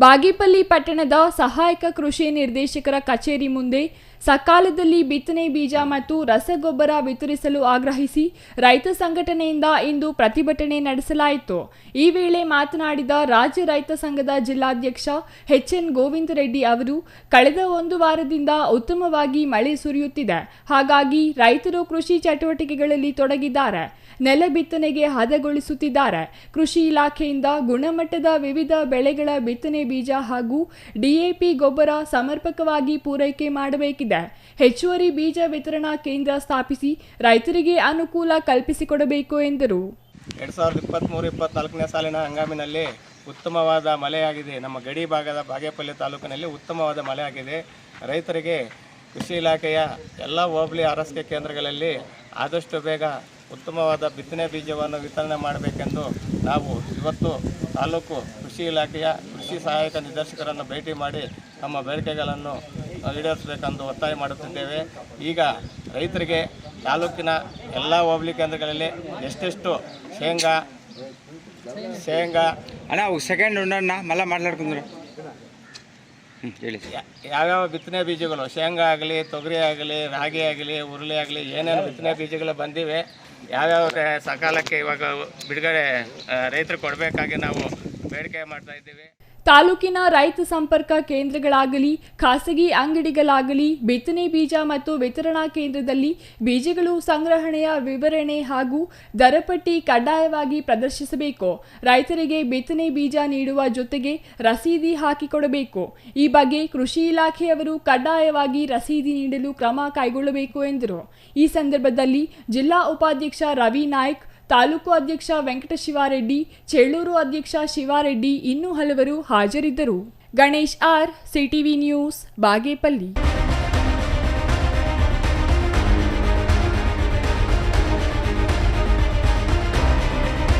ಬಾಗೇಪಲ್ಲಿ ಪಟ್ಟಣದ ಸಹಾಯಕ ಕೃಷಿ ನಿರ್ದೇಶಕರ ಕಚೇರಿ ಮುಂದೆ ಸಕಾಲದಲ್ಲಿ ಬಿತ್ತನೆ ಬೀಜ ಮತ್ತು ರಸಗೊಬ್ಬರ ವಿತರಿಸಲು ಆಗ್ರಹಿಸಿ ರೈತ ಸಂಘಟನೆಯಿಂದ ಇಂದು ಪ್ರತಿಭಟನೆ ನಡೆಸಲಾಯಿತು. ಈ ವೇಳೆ ಮಾತನಾಡಿದ ರಾಜ್ಯ ರೈತ ಸಂಘದ ಜಿಲ್ಲಾಧ್ಯಕ್ಷ ಎಚ್ ಎನ್ ಗೋವಿಂದ ರೆಡ್ಡಿ ಅವರು, ಕಳೆದ ಒಂದು ವಾರದಿಂದ ಉತ್ತಮವಾಗಿ ಮಳೆ ಸುರಿಯುತ್ತಿದೆ. ಹಾಗಾಗಿ ರೈತರು ಕೃಷಿ ಚಟುವಟಿಕೆಗಳಲ್ಲಿ ತೊಡಗಿದ್ದಾರೆ. ನೆಲ ಬಿತ್ತನೆಗೆ ಹದಗೊಳಿಸುತ್ತಿದ್ದಾರೆ. ಕೃಷಿ ಇಲಾಖೆಯಿಂದ ಗುಣಮಟ್ಟದ ವಿವಿಧ ಬೆಳೆಗಳ ಬಿತ್ತನೆ ಬೀಜ ಹಾಗೂ ಡಿಎಪಿ ಗೊಬ್ಬರ ಸಮರ್ಪಕವಾಗಿ ಪೂರೈಕೆ ಮಾಡಬೇಕಿದೆ. ಹೆಚ್ಚುವರಿ ಬೀಜ ವಿತರಣಾ ಕೇಂದ್ರ ಸ್ಥಾಪಿಸಿ ರೈತರಿಗೆ ಅನುಕೂಲ ಕಲ್ಪಿಸಿಕೊಡಬೇಕು ಎಂದರು. ಎರಡು ಸಾವಿರದ ಇಪ್ಪತ್ತ್ಮೂರು ಇಪ್ಪತ್ನಾಲ್ಕನೇ ಸಾಲಿನ ಹಂಗಾಮಿನಲ್ಲಿ ಉತ್ತಮವಾದ ಮಳೆಯಾಗಿದೆ. ನಮ್ಮ ಗಡಿ ಭಾಗದ ಬಾಗೇಪಲ್ಲಿ ತಾಲೂಕಿನಲ್ಲಿ ಉತ್ತಮವಾದ ಮಳೆಯಾಗಿದೆ. ರೈತರಿಗೆ ಕೃಷಿ ಇಲಾಖೆಯ ಎಲ್ಲ ಹೋಬಳಿ ಆರೈಕೆ ಕೇಂದ್ರಗಳಲ್ಲಿ ಆದಷ್ಟು ಬೇಗ ಉತ್ತಮವಾದ ಬಿತ್ತನೆ ಬೀಜವನ್ನು ವಿತರಣೆ ಮಾಡಬೇಕೆಂದು ನಾವು ಇವತ್ತು ತಾಲೂಕು ಕೃಷಿ ಇಲಾಖೆಯ ಕೃಷಿ ಸಹಾಯಕ ನಿರ್ದೇಶಕರನ್ನು ಭೇಟಿ ಮಾಡಿ ನಮ್ಮ ಬೇಡಿಕೆಗಳನ್ನು ಈಡೇರಿಸಬೇಕೆಂದು ಒತ್ತಾಯ ಮಾಡುತ್ತಿದ್ದೇವೆ. ಈಗ ರೈತರಿಗೆ ತಾಲೂಕಿನ ಎಲ್ಲ ಹೋಬಳಿ ಕೇಂದ್ರಗಳಲ್ಲಿ ಎಷ್ಟೆಷ್ಟು ಶೇಂಗಾ ಶೇಂಗಾ ಅಣ್ಣ ಅವು ಸೆಕೆಂಡ್ ಉಂಡಣ್ಣ ಮಲ್ಲ ಮಾತಾಡ್ಕೊಂಡ್ರು ಹ್ಞೂ ಹೇಳಿ. ಯಾವ್ಯಾವ ಬಿತ್ತನೆ ಬೀಜಗಳು? ಶೇಂಗಾ ಆಗಲಿ ತೊಗರಿ ಆಗಲಿ ರಾಗಿ ಆಗಲಿ ಉರುಳಿ ಆಗಲಿ ಏನೇನು ಬಿತ್ತನೆ ಬೀಜಗಳು ಬಂದಿವೆ ಯಾವ್ಯಾವ ಸಕಾಲಕ್ಕೆ ಇವಾಗ ಬಿಡುಗಡೆ ರೈತರು ಕೊಡಬೇಕಾಗಿ ನಾವು ಬೇಡಿಕೆ ಮಾಡ್ತಾ ಇದ್ದೀವಿ. ತಾಲೂಕಿನ ರೈತ ಸಂಪರ್ಕ ಕೇಂದ್ರಗಳಾಗಲಿ, ಖಾಸಗಿ ಅಂಗಡಿಗಳಾಗಲಿ, ಬಿತ್ತನೆ ಬೀಜ ಮತ್ತು ವಿತರಣಾ ಕೇಂದ್ರದಲ್ಲಿ ಬೀಜಗಳು ಸಂಗ್ರಹಣೆಯ ವಿವರಣೆ ಹಾಗೂ ದರಪಟ್ಟಿ ಕಡ್ಡಾಯವಾಗಿ ಪ್ರದರ್ಶಿಸಬೇಕು. ರೈತರಿಗೆ ಬಿತ್ತನೆ ಬೀಜ ನೀಡುವ ಜೊತೆಗೆ ರಸೀದಿ ಹಾಕಿಕೊಡಬೇಕು. ಈ ಬಗ್ಗೆ ಕೃಷಿ ಇಲಾಖೆಯವರು ಕಡ್ಡಾಯವಾಗಿ ರಸೀದಿ ನೀಡಲು ಕ್ರಮ ಕೈಗೊಳ್ಳಬೇಕು ಎಂದರು. ಈ ಸಂದರ್ಭದಲ್ಲಿ ಜಿಲ್ಲಾ ಉಪಾಧ್ಯಕ್ಷ ರವಿ ನಾಯ್ಕ್ ತಾಲೂಕು ಅಧ್ಯಕ್ಷ ವೆಂಕಟ ಶಿವಾರೆಡ್ಡಿ ಚೇಳೂರು ಅಧ್ಯಕ್ಷ ಶಿವಾರೆಡ್ಡಿ ಇನ್ನೂ ಹಲವರು ಹಾಜರಿದ್ದರು. Ganesh R, CTV news, Bagepalli.